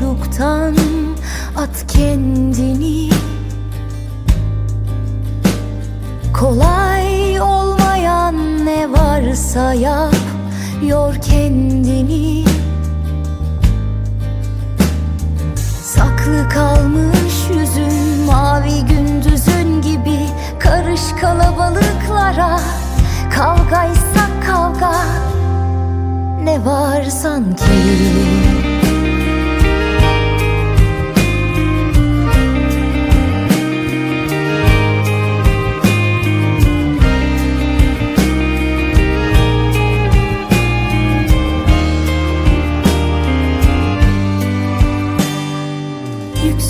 boşluktan at kendini. Kolay olmayan ne varsa yap yor kendini. Saklı kalmış yüzün mavi gündüzün gibi Karış kalabalıklara kavgaysak kavga. Ne var sanki?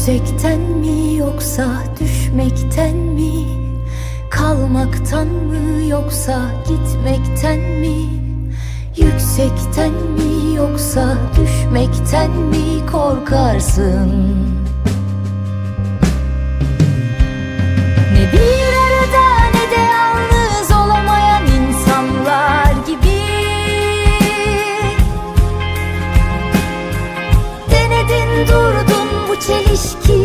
Yüksekten mi yoksa düşmekten mi? Kalmaktan mı yoksa gitmekten mi? Yüksekten mi yoksa düşmekten mi korkarsın? Çelişki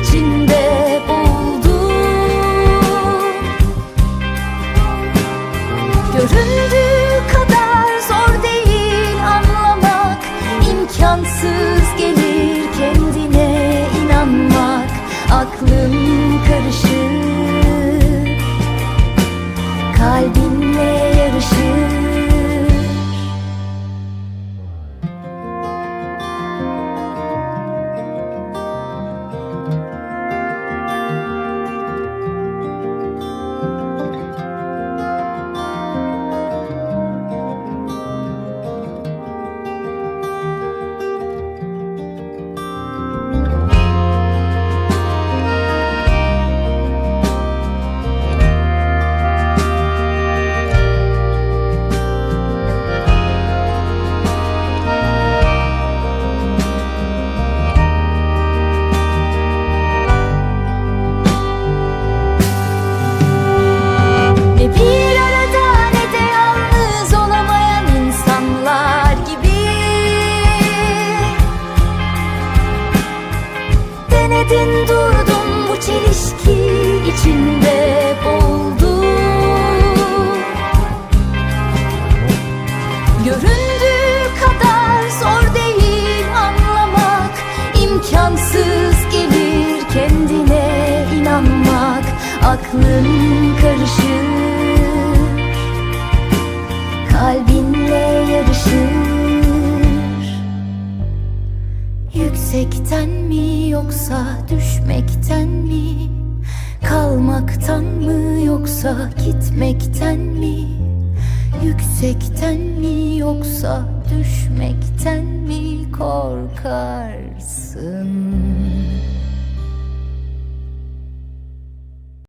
içinde boğuldun Göründüğü kadar zor değil anlamak imkansız gelir kendine inanmak. Aklın karışır Aklın karışır Kalbinle yarışır Yüksekten mi yoksa düşmekten mi? Kalmaktan mı yoksa gitmekten mi? Yüksekten mi yoksa düşmekten mi korkarsın?